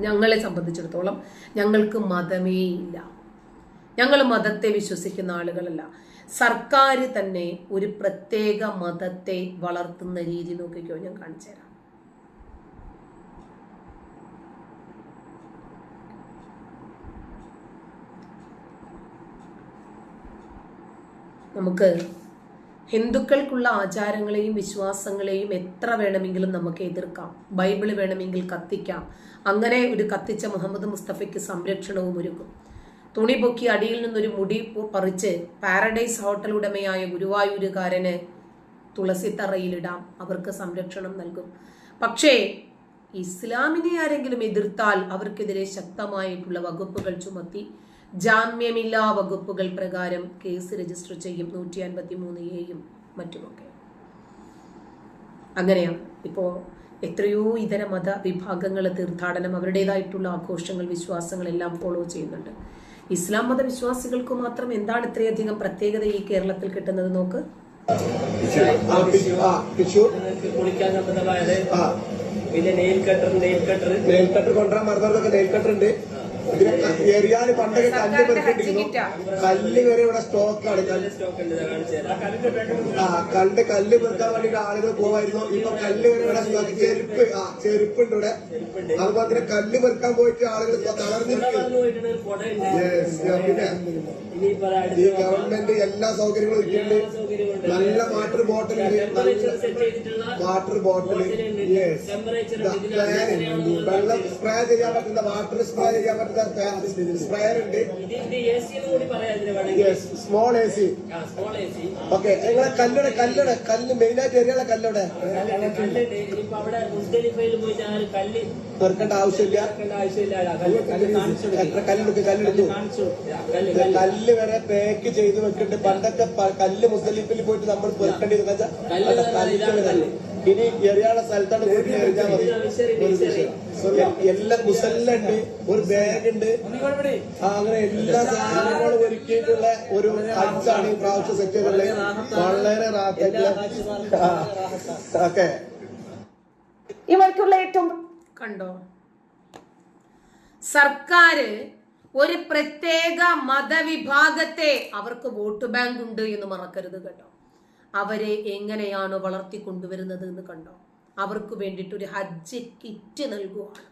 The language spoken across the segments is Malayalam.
ഞങ്ങളെ സംബന്ധിച്ചിടത്തോളം ഞങ്ങൾക്ക് മതമേ ഇല്ല. ഞങ്ങൾ മതത്തെ വിശ്വസിക്കുന്ന ആളുകളല്ല. സർക്കാർ തന്നെ ഒരു പ്രത്യേക മതത്തെ വളർത്തുന്ന രീതി നോക്കിക്കോ ഞാൻ കാണിച്ചു തരാം. നമുക്ക് ഹിന്ദുക്കൾക്കുള്ള ആചാരങ്ങളെയും വിശ്വാസങ്ങളെയും എത്ര വേണമെങ്കിലും നമുക്ക് എതിർക്കാം. ബൈബിൾ വേണമെങ്കിൽ കത്തിക്കാം. അങ്ങനെ ഒരു കത്തിച്ച മുഹമ്മദ് മുസ്തഫയ്ക്ക് സംരക്ഷണവും ഒരുക്കും. തുണി പൊക്കി അടിയിൽ നിന്നൊരു മുടി പറിച്ച് പാരഡൈസ് ഹോട്ടൽ ഉടമയായ ഗുരുവായൂരുകാരന് തുളസിത്തറയിലിടാം അവർക്ക് സംരക്ഷണം നൽകും. പക്ഷേ ഇസ്ലാമിനെ ആരെങ്കിലും എതിർത്താൽ അവർക്കെതിരെ ശക്തമായിട്ടുള്ള വകുപ്പുകൾ ചുമത്തി ജാമ്യമില്ലാ വകുപ്പുകൾ പ്രകാരം കേസ് രജിസ്റ്റർ ചെയ്യും. നൂറ്റി അൻപത്തി മൂന്ന് എയും മറ്റുമൊക്കെ. അങ്ങനെയാണ് ഇപ്പോൾ എത്രയോ ഇതര മത വിഭാഗങ്ങൾ തീർത്ഥാടനം അവരുടേതായിട്ടുള്ള ആഘോഷങ്ങൾ വിശ്വാസങ്ങൾ എല്ലാം ഫോളോ ചെയ്യുന്നുണ്ട്. ഇസ്ലാം മതവിശ്വാസികൾക്ക് മാത്രം എന്താണ് ഇത്രയധികം പ്രത്യേകത ഈ കേരളത്തിൽ കിട്ടുന്നത് നോക്ക്? പിന്നെ nail cutter nail cutter nail cutter കൊണ്ടുവരാൻ മറന്നവർക്കൊക്കെ നെയിൽ കട്ടർ ഉണ്ട് ഇതിന് എറിയാൻ പണ്ടൊക്കെ കല്ല് പെരുത്തിട്ടിരുന്നു പെറുക്കിട്ടിരുന്നു കല്ല് വരെ ഇവിടെ സ്റ്റോക്കാണ് ആ കണ്ട് കല്ല് പെറുക്കാൻ വേണ്ടിട്ട് ആളുകൾ പോവായിരുന്നു. ഇപ്പൊ കല്ല് വരെ ഇവിടെ ചെരുപ്പ് ആ ചെരുപ്പുണ്ട് ഇവിടെ. അതുപോലെ തന്നെ കല്ല് പെറുക്കാൻ പോയിട്ട് ആളുകൾ തളർന്നിരിക്കും പിന്നെ ഈ ഗവൺമെന്റ് എല്ലാ സൗകര്യങ്ങളും ഇട്ടുണ്ട് നല്ല വാട്ടർ ബോട്ടിൽ വാട്ടർ ബോട്ടിൽ വെള്ളം സ്പ്രേ ചെയ്യാൻ പറ്റുന്ന വാട്ടർ സ്പ്രേ ചെയ്യാൻ പറ്റുന്ന സ്പ്രേ ഉണ്ട്. സ്മോൾ എ സി ഓക്കെ നിങ്ങളെ കല്ലട കല്ലുടെ കല്ല് മെയിൻ ആയിട്ട് എറിയുള്ള കല്ലുടെ കല്ലുണ്ട് ഇനിയിപ്പോ അവിടെ മുസ്തലിഫയിൽ പോയിട്ട് ആ ഒരു കല്ല് വെറുക്കേണ്ട ആവശ്യമില്ല. എത്ര കല്ലെടുക്കും കല്ലെടുത്തു. കല്ല് വരെ പാക്ക് ചെയ്ത് വെക്കിട്ട് പണ്ടൊക്കെ കല്ല് മുസ്ലിപ്പിൽ പോയിട്ട് നമ്മൾ പെറുക്കേണ്ടി കല്ല് വരെ ഇനി എറിയാനുള്ള സ്ഥലത്താണ് പോയിട്ട് എറിഞ്ഞാൽ മതി. So, മുസല്ലുണ്ട്. ഒരു ബാഗ് ഉണ്ട്. അങ്ങനെ എല്ലാ സാധനങ്ങളും ഒരുക്കിയിട്ടുള്ള ഒരു അഞ്ചാണ് ഈ പ്രാവശ്യം സെറ്റ് ചെയ്തിട്ടുള്ളത്. വളരെ റാക്കറ്റ് ഓക്കെ. ഇവർക്കുള്ള ഏറ്റവും കണ്ടോ? സർക്കാർ ഒരു പ്രത്യേക മതവിഭാഗത്തെ അവർക്ക് വോട്ട് ബാങ്ക് ഉണ്ട് എന്ന് മറക്കരുത് കേട്ടോ. അവരെ എങ്ങനെയാണ് വളർത്തിക്കൊണ്ടുവരുന്നത് എന്ന് കണ്ടോ? അവർക്ക് വേണ്ടിയിട്ട് ഒരു ഹജ്ജ് കിറ്റ് നൽകുവാണ്.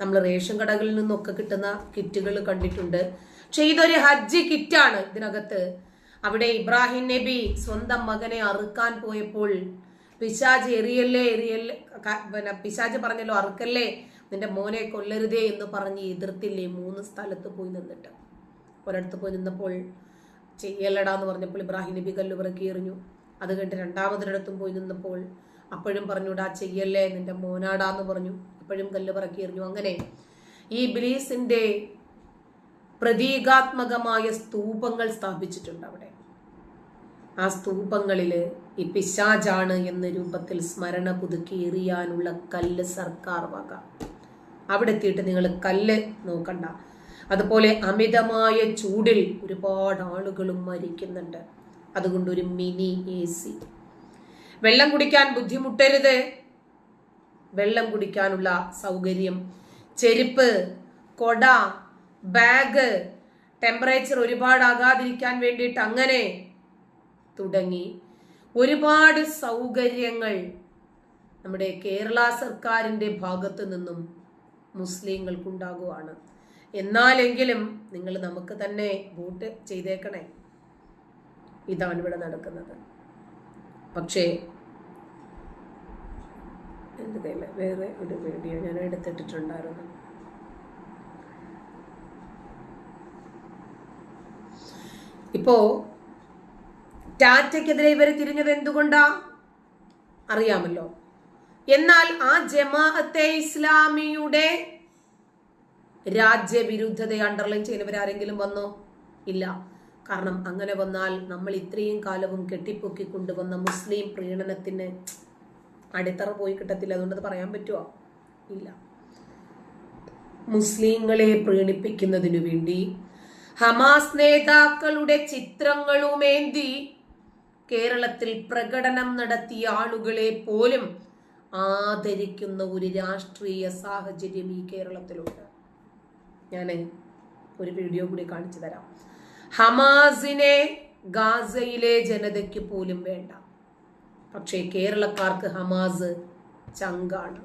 നമ്മൾ റേഷൻ കടകളിൽ നിന്നൊക്കെ കിട്ടുന്ന കിറ്റുകൾ കണ്ടിട്ടുണ്ട്. പക്ഷെ ഇതൊരു ഹജ്ജ് കിറ്റാണ് ഇതിനകത്ത്. അവിടെ ഇബ്രാഹിം നബി സ്വന്തം മകനെ അറുക്കാൻ പോയപ്പോൾ പിശാജ് എറിയല്ലേ എറിയല്ലേ പിന്നെ പിശാജ് പറഞ്ഞല്ലോ അറുക്കല്ലേ നിന്റെ മോനെ കൊല്ലരുതേ എന്ന് പറഞ്ഞ് എതിർത്തില്ലേ മൂന്ന് സ്ഥലത്ത് പോയി നിന്നിട്ട്. ഒരിടത്ത് പോയി നിന്നപ്പോൾ ചെയ്യല്ലടാ എന്ന് പറഞ്ഞപ്പോൾ ഇബ്രാഹിം നബി കല്ലു പിറക്കി എറിഞ്ഞു. അത് കഴിഞ്ഞ് രണ്ടാമതൊരിടത്തും പോയി നിന്നപ്പോൾ അപ്പോഴും പറഞ്ഞുടാ ചെയ്യല്ലേ നിന്റെ മോനാടാന്ന് പറഞ്ഞു. അപ്പോഴും കല്ല് പിറക്കി എറിഞ്ഞു. അങ്ങനെ ഈ ബിലീസിന്റെ പ്രതീകാത്മകമായ സ്തൂപങ്ങൾ സ്ഥാപിച്ചിട്ടുണ്ട് അവിടെ. ആ സ്തൂപങ്ങളിൽ ഈ പിശാജാണ് എന്ന രൂപത്തിൽ സ്മരണ പുതുക്കി എറിയാനുള്ള കല്ല് സർക്കാർ വക. അവിടെ എത്തിയിട്ട് നിങ്ങൾ കല്ല് നോക്കണ്ട. അതുപോലെ അമിതമായ ചൂടിൽ ഒരുപാട് ആളുകളും മരിക്കുന്നുണ്ട്. അതുകൊണ്ട് ഒരു മിനി എ സി വെള്ളം കുടിക്കാൻ ബുദ്ധിമുട്ടരുത്. വെള്ളം കുടിക്കാനുള്ള സൗകര്യം. ചെരുപ്പ് കൊട ബാഗ് ടെമ്പറേച്ചർ ഒരുപാട് ആകാതിരിക്കാൻ വേണ്ടിയിട്ട് അങ്ങനെ തുടങ്ങി. ഒരുപാട് സൗകര്യങ്ങൾ നമ്മുടെ കേരള സർക്കാരിന്റെ ഭാഗത്തു നിന്നും മുസ്ലിങ്ങൾക്കുണ്ടാകുവാണ്. എന്നാലെങ്കിലും നിങ്ങൾ നമുക്ക് തന്നെ വോട്ട് ചെയ്തേക്കണേ. ഇതാണ് ഇവിടെ നടക്കുന്നത്. പക്ഷേ എന്റെ വേറെ ഒരു വീഡിയോ ഞാൻ എടുത്തിട്ടിട്ടുണ്ടായിരുന്നു. ഇപ്പോ ടാറ്റയ്ക്കെതിരെ ഇവർ തിരിഞ്ഞത് എന്തുകൊണ്ടാ? അറിയാമല്ലോ. എന്നാൽ ആ ജമാഅത്തെ ഇസ്ലാമിയുടെ രാജ്യവിരുദ്ധത അണ്ടർലൈൻ ചെയ്യുന്നവരാരെങ്കിലും വന്നോ? ഇല്ല. കാരണം അങ്ങനെ വന്നാൽ നമ്മൾ ഇത്രയും കാലവും കെട്ടിപ്പൊക്കി കൊണ്ടുവന്ന മുസ്ലിം പ്രീണനത്തിന് അടിത്തറ പോയി കിട്ടത്തില്ല. അതുകൊണ്ടത് പറയാൻ പറ്റുമോ ഇല്ല. മുസ്ലിങ്ങളെ പ്രീണിപ്പിക്കുന്നതിനു വേണ്ടി ഹമാസ് നേതാക്കളുടെ ചിത്രങ്ങളുമേന്തി കേരളത്തിൽ പ്രകടനം നടത്തിയ ആളുകളെ പോലും ആദരിക്കുന്ന ഒരു രാഷ്ട്രീയ സാഹചര്യം ഈ കേരളത്തിലുണ്ട്. ഞാൻ ഒരു വീഡിയോ കൂടി കാണിച്ചു തരാം. ഹമാസിനെ ഗാസയിലെ ജനതയ്ക്ക് പോലും വേണ്ട. പക്ഷേ കേരളക്കാർക്ക് ഹമാസ് ചങ്കാണ്.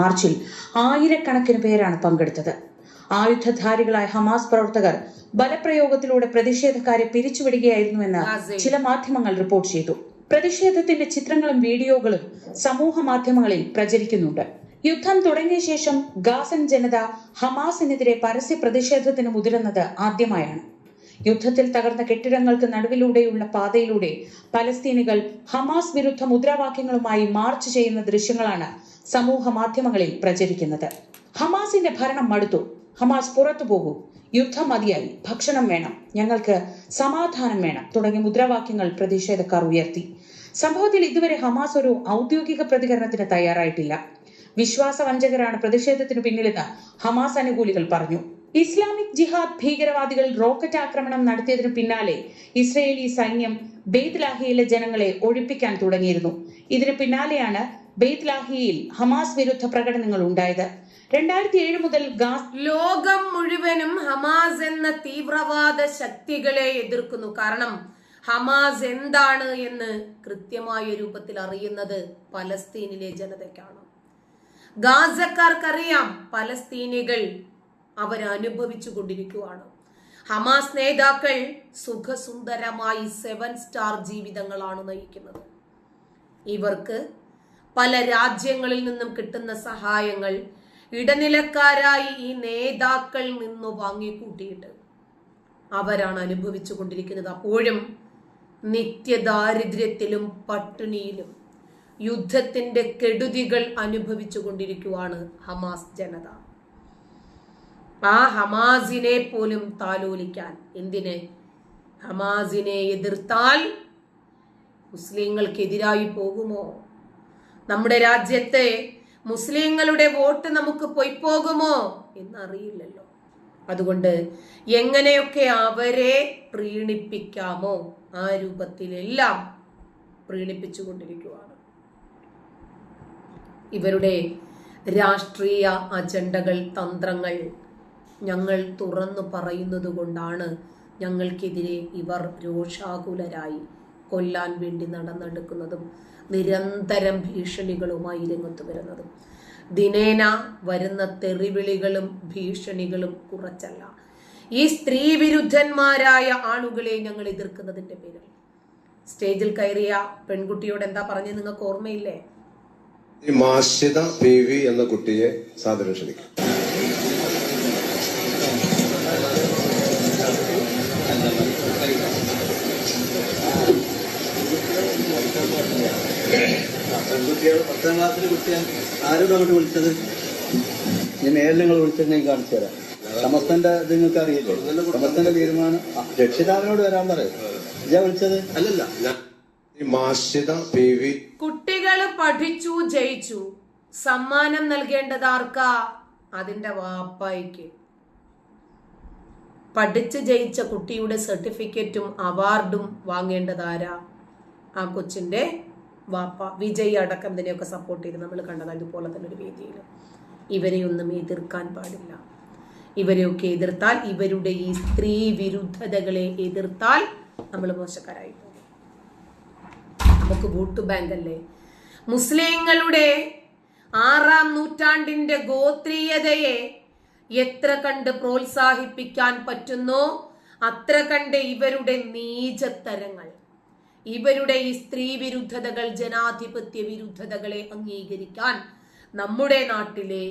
മാർച്ചിൽ ആയിരക്കണക്കിന് പേരാണ് പങ്കെടുത്തത്. ആയുധധാരികളായ ഹമാസ് പ്രവർത്തകർ ബലപ്രയോഗത്തിലൂടെ പ്രതിഷേധക്കാരെ പിരിച്ചുവിടുകയായിരുന്നുവെന്ന്. ചില മാധ്യമങ്ങൾ റിപ്പോർട്ട് ചെയ്തു. പ്രതിഷേധത്തിന്റെ ചിത്രങ്ങളും വീഡിയോകളും സമൂഹ മാധ്യമങ്ങളിൽ പ്രചരിക്കുന്നുണ്ട്. യുദ്ധം തുടങ്ങിയ ശേഷം ഗാസൻ ജനത ഹമാസിനെതിരെ പരസ്യ പ്രതിഷേധത്തിന് മുതിരുന്നത് ആദ്യമായാണ്. യുദ്ധത്തിൽ തകർന്ന കെട്ടിടങ്ങൾക്ക് നടുവിലൂടെയുള്ള പാതയിലൂടെ പലസ്തീനികൾ ഹമാസ് വിരുദ്ധ മുദ്രാവാക്യങ്ങളുമായി മാർച്ച് ചെയ്യുന്ന ദൃശ്യങ്ങളാണ് സമൂഹ മാധ്യമങ്ങളിൽ പ്രചരിക്കുന്നത്. ഹമാസിന്റെ ഭരണം മടുത്തു. ഹമാസ് പുറത്തു പോകൂ. യുദ്ധം മതിയായി. ഭക്ഷണം വേണം. ഞങ്ങൾക്ക് സമാധാനം വേണം. തുടങ്ങിയ മുദ്രാവാക്യങ്ങൾ പ്രതിഷേധക്കാർ ഉയർത്തി. സംഭവത്തിൽ ഇതുവരെ ഹമാസ് ഒരു ഔദ്യോഗിക പ്രതികരണത്തിന് തയ്യാറായിട്ടില്ല. വിശ്വാസവഞ്ചകരാണ് പ്രതിഷേധത്തിന് പിന്നിലെന്ന് ഹമാസ് അനുകൂലികൾ പറഞ്ഞു. ഇസ്ലാമിക് ജിഹാദ് ഭീകരവാദികൾ റോക്കറ്റ് ആക്രമണം നടത്തിയതിനു പിന്നാലെ ഇസ്രയേലി സൈന്യം ബെയ്ത് ലാഹിയിലെ ജനങ്ങളെ ഒഴിപ്പിക്കാൻ തുടങ്ങിയിരുന്നു. ഇതിനു പിന്നാലെയാണ് ബെയ്ത് ലാഹിയിൽ ഹമാസ് വിരുദ്ധ പ്രകടനങ്ങൾ ഉണ്ടായത്. രണ്ടായിരത്തി ഏഴ് മുതൽ ഗാസ് ലോകം മുഴുവനും ഹമാസ് എന്ന തീവ്രവാദ ശക്തികളെ എതിർക്കുന്നു. കാരണം ഹമാസ് എന്താണ് എന്ന് കൃത്യമായ രൂപത്തിൽ അറിയുന്നത് പലസ്തീനിലെ ജനതയ്ക്കാണ്. ഗാസക്കാർക്കറിയാം പലസ്തീനികൾ അവരനുഭവിച്ചു കൊണ്ടിരിക്കുവാണ്. ഹമാസ് നേതാക്കൾ സുഖസുന്ദരമായി സെവൻ സ്റ്റാർ ജീവിതങ്ങളാണ് നയിക്കുന്നത്. ഇവർക്ക് പല രാജ്യങ്ങളിൽ നിന്നും കിട്ടുന്ന സഹായങ്ങൾ ഇടനിലക്കാരായി ഈ നേതാക്കൾ നിന്ന് വാങ്ങിക്കൂട്ടിയിട്ട് അവരാണ് അനുഭവിച്ചു കൊണ്ടിരിക്കുന്നത്. അപ്പോഴും നിത്യദാരിദ്ര്യത്തിലും പട്ടിണിയിലും യുദ്ധത്തിന്റെ കെടുതികൾ അനുഭവിച്ചു കൊണ്ടിരിക്കുവാണ് ഹമാസ് ജനത. ആ ഹമാസിനെ പോലും താലോലിക്കാൻ എന്തിനെ? ഹമാസിനെ എതിർത്താൽ മുസ്ലിങ്ങൾക്കെതിരായി പോകുമോ? നമ്മുടെ രാജ്യത്തെ മുസ്ലിങ്ങളുടെ വോട്ട് നമുക്ക് പോയി പൊയ്പോകുമോ എന്നറിയില്ലല്ലോ. അതുകൊണ്ട് എങ്ങനെയൊക്കെ അവരെ പ്രീണിപ്പിക്കാമോ ആ രൂപത്തിലെല്ലാം പ്രീണിപ്പിച്ചുകൊണ്ടിരിക്കുവാണ്. ഇവരുടെ രാഷ്ട്രീയ അജണ്ടകൾ തന്ത്രങ്ങൾ ഞങ്ങൾ തുറന്നു പറയുന്നത് കൊണ്ടാണ് ഞങ്ങൾക്കെതിരെ ഇവർ രോഷാകുലരായി കൊല്ലാൻ വേണ്ടി നടന്നെടുക്കുന്നതും നിരന്തരം ഭീഷണികളുമായി രംഗത്ത് വരുന്നത്. ദിനേന വരുന്ന തെറിവിളികളും ഭീഷണികളും കുറച്ചല്ല. ഈ സ്ത്രീ വിരുദ്ധന്മാരായ ആളുകളെ ഞങ്ങൾ എതിർക്കുന്നതിന്റെ പേരിൽ. സ്റ്റേജിൽ കയറിയ പെൺകുട്ടിയോട് എന്താ പറഞ്ഞത് നിങ്ങൾക്ക് ഓർമ്മയില്ലേ? മാഷിത പി എന്ന കുട്ടിയെ സാദരം ക്ഷണിക്കും. പെൺകുട്ടികൾ പത്താം ക്ലാസ്സിൽ കുട്ടിയാണ്. ആരോട് അങ്ങോട്ട് വിളിച്ചത്? ഞാൻ നേരിൽ നിങ്ങൾ വിളിച്ചിട്ടുണ്ടെങ്കിൽ കാണിച്ചു തരാം. സമസ്തന്റെ ഇത് നിങ്ങൾക്ക് അറിയില്ലേ? സമസ്തന്റെ തീരുമാനം. രക്ഷിതാവിനോട് വരാൻ പറയും. ഞാൻ വിളിച്ചത്? അല്ലല്ല ഞാൻ കുട്ടികൾ പഠിച്ചു ജയിച്ചു. സമ്മാനം നൽകേണ്ടത് ആർക്കാ അതിന്റെ വാപ്പായിക്ക്. പഠിച്ച് ജയിച്ച കുട്ടിയുടെ സർട്ടിഫിക്കറ്റും അവാർഡും വാങ്ങേണ്ടത് ആരാ ആ കൊച്ചിന്റെ വാപ്പ വിജയ് അടക്കം ഇതിനെയൊക്കെ സപ്പോർട്ട് ചെയ്ത് നമ്മൾ കണ്ടതാണ് ഇതുപോലെ തന്നെ ഒരു വേദിയിൽ ഇവരെയൊന്നും എതിർക്കാൻ പാടില്ല. ഇവരെയൊക്കെ എതിർത്താൽ ഇവരുടെ ഈ സ്ത്രീ വിരുദ്ധതകളെ എതിർത്താൽ നമ്മൾ മോശക്കാരായി പോകും. നമുക്ക് വോട്ട് ബാങ്ക് അല്ലേ? മുസ്ലിങ്ങളുടെ ആറാം നൂറ്റാണ്ടിന്റെ ഗോത്രീയതയെ എത്ര കണ്ട് പ്രോത്സാഹിപ്പിക്കാൻ പറ്റുന്നോ അത്ര കണ്ട് ഇവരുടെ നീചത്തരങ്ങൾ ഇവരുടെ ഈ സ്ത്രീ വിരുദ്ധതകൾ ജനാധിപത്യ വിരുദ്ധതകളെ അംഗീകരിക്കാൻ നമ്മുടെ നാട്ടിലെ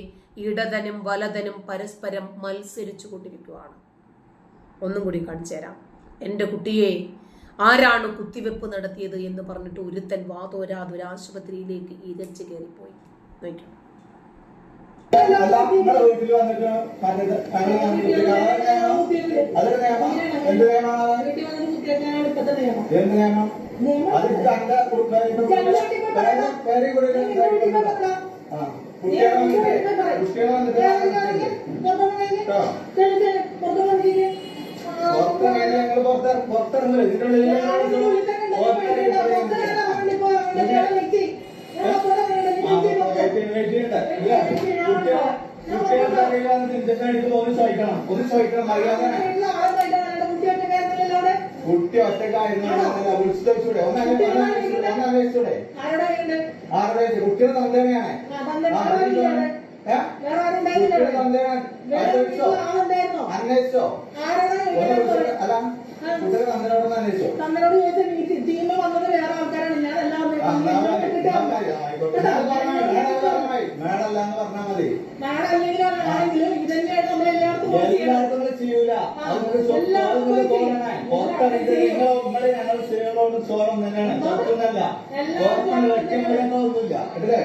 ഇടതനും വലതനും പരസ്പരം മത്സരിച്ചു കൊണ്ടിരിക്കുകയാണ്. ഒന്നും കൂടി കാണിച്ചു തരാം. എന്റെ കുട്ടിയെ ആരാണ് കുത്തിവെപ്പ് നടത്തിയത് എന്ന് പറഞ്ഞിട്ട് ഒരുത്തൻ വാതോരാതെ ഒരു ആശുപത്രിയിലേക്ക് ഇരച്ചു കയറിപ്പോയി. നോക്കാം എന്ത് നിയമം? പുറത്തിറങ്ങൽ ഇതിന്റെ ഉള്ളിൽ കുട്ടികളെ അറിയില്ല ഒന്ന് ചോദിക്കണം. ഒന്ന് ചോദിക്കണം. അറിയാതെ കുട്ടിയുടെ തന്തേനെയാണ്. അന്വേഷിച്ചോ? അല്ല തന്നോട് ടീമിൽ വന്നത് വേറെ ആൾക്കാരാണ്. ഞാൻ എന്നാ മതി, മേഡം ആണെങ്കിലും ഇതന്നെയാണ് എല്ലാവർക്കും ചെയ്യൂല. നിങ്ങൾക്ക് തോന്നണേ നിങ്ങൾ നിങ്ങൾ ഞങ്ങൾ സ്ത്രീകളോട് ചോളം തന്നെയാണ്. പുറത്തൊന്നല്ല പുറത്തുനിന്ന് വെട്ടിമൃഗങ്ങളൊന്നുമില്ല അല്ലേ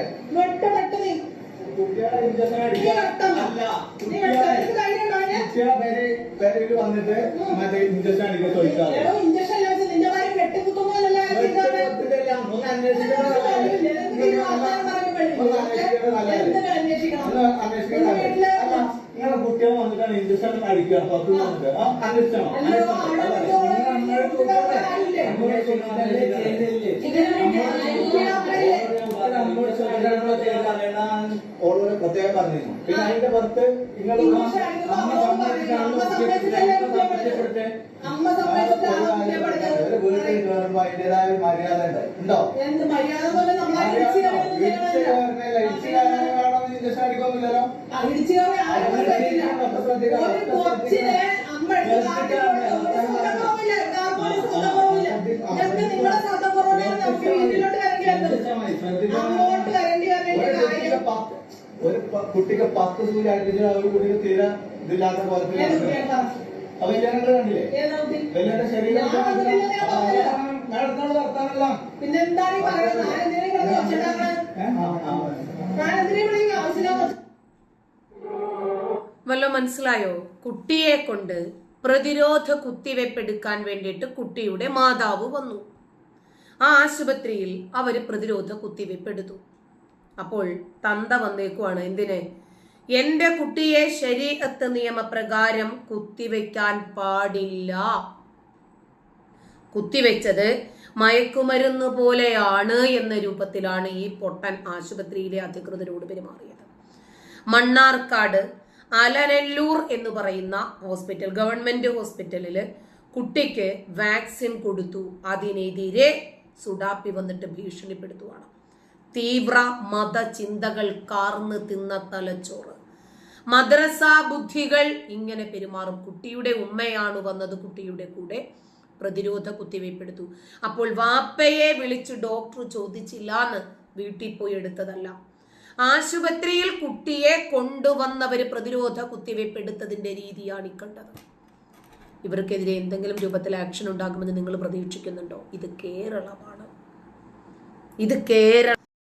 കുട്ടികളെ ഇഞ്ചക്ഷൻ നീ. കുട്ടികളെ പേര് പേരിൽ വന്നിട്ട് മറ്റേ ഇഞ്ചക്ഷൻ അടിക്കാൻ ചോദിക്കാതെ ഏതോ ഇഞ്ചക്ഷൻ നമ്മളെ പത്ത് ആയില്ലേ? അന്വേഷിക്കുന്നതല്ലേ ചെയ്തില്ലേ? ഓളോട് പ്രത്യേകം പറഞ്ഞിരുന്നു പിന്നെ അതിന്റെ പുറത്ത് നിങ്ങൾ വീട്ടിൽ കയറുമ്പോ അതിന്റേതായ ഒരു മര്യാദ ഉണ്ട്. ഉണ്ടോ? മര്യാദ പോലെ നമ്മളെ ഇടിച്ചു കയറുന്നത് ഇടിച്ച് കയറുന്നില്ല ഇടിച്ച് കയറാൻ വേണമെന്ന് ഇഞ്ചക്ഷൻ അടിക്കൊന്നുമില്ലല്ലോ? ഇടിച്ചു കയറി ആരും ശ്രദ്ധിക്കില്ല. ഒരു കൊച്ചിനെ അമ്മ ഞങ്ങൾക്ക് നിങ്ങളെ നമുക്ക് വീട്ടിലോട്ട് അങ്ങോട്ട് ഒരു കുട്ടിക്ക് പത്ത് സൂര്യ അടിപ്പിച്ച് ഒരു കുട്ടിക്ക് തീരെ ഇതില്ലാത്ത പറ? അപ്പൊ കണ്ടില്ലേ? ശരീരം നടത്താനുള്ള വന്നിട്ടില്ല, ഞാൻ പറഞ്ഞില്ല. നടത്തുന്നത് വർത്താനല്ല പിന്നെ പറയുന്നത് ഞാൻ എന്തിനാ കിടന്ന് വെച്ചിട്ടാണ് ഞാൻ എന്തിനാ ഇവിടെ ഈ ആവശ്യമില്ലാത്ത വല്ല മനസ്സിലായോ? കുട്ടിയെ കൊണ്ട് പ്രതിരോധ കുത്തിവെപ്പ് എടുക്കാൻ വേണ്ടിയിട്ട് കുട്ടിയുടെ മാതാവ് വന്നു. ആ ആശുപത്രിയിൽ അവർ പ്രതിരോധ കുത്തിവെപ്പ് എടുത്തു അപ്പോൾ തന്ത വന്നേക്കുവാണ് എന്തിന്? എന്റെ കുട്ടിയെ ശരീരത്ത് നിയമപ്രകാരം കുത്തിവെക്കാൻ പാടില്ല. കുത്തിവെച്ചത് മയക്കുമരുന്ന് പോലെയാണ് എന്ന രൂപത്തിലാണ് ഈ പൊട്ടൻ ആശുപത്രിയിലെ അധികൃതരോട് പെരുമാറിയത്. മണ്ണാർക്കാട് അലനല്ലൂർ എന്ന് പറയുന്ന ഹോസ്പിറ്റൽ ഗവൺമെന്റ് ഹോസ്പിറ്റലിൽ കുട്ടിക്ക് വാക്സിൻ കൊടുത്തു. അതിനെതിരെ സുഡാപ്പി വന്നിട്ട് ഭീഷണിപ്പെടുത്തുവാണ്. തീവ്ര മതചിന്തകൾ കാർന്ന് തിന്ന തലച്ചോറ്. മദ്രസ ബുദ്ധികൾ ഇങ്ങനെ പെരുമാറും. കുട്ടിയുടെ ഉമ്മയാണ് വന്നത് കുട്ടിയുടെ കൂടെ പ്രതിരോധ കുത്തിവയ്പ്പെടുത്തു. അപ്പോൾ വാപ്പയെ വിളിച്ച് ഡോക്ടർ ചോദിച്ചില്ല എന്ന് വീട്ടിൽ പോയി എടുത്തതല്ല. ആശുപത്രിയിൽ കുട്ടിയെ കൊണ്ടുവന്നവർ പ്രതിരോധ കുത്തിവയ്പ് എടുത്തതിന്റെ രീതിയാണ് ഈ കണ്ടത്. ഇവർക്കെതിരെ എന്തെങ്കിലും രൂപത്തിൽ ആക്ഷൻ ഉണ്ടാകുമെന്ന് നിങ്ങൾ പ്രതീക്ഷിക്കുന്നുണ്ടോ? ഇത് കേരളമാണ്. ഇത് കേരള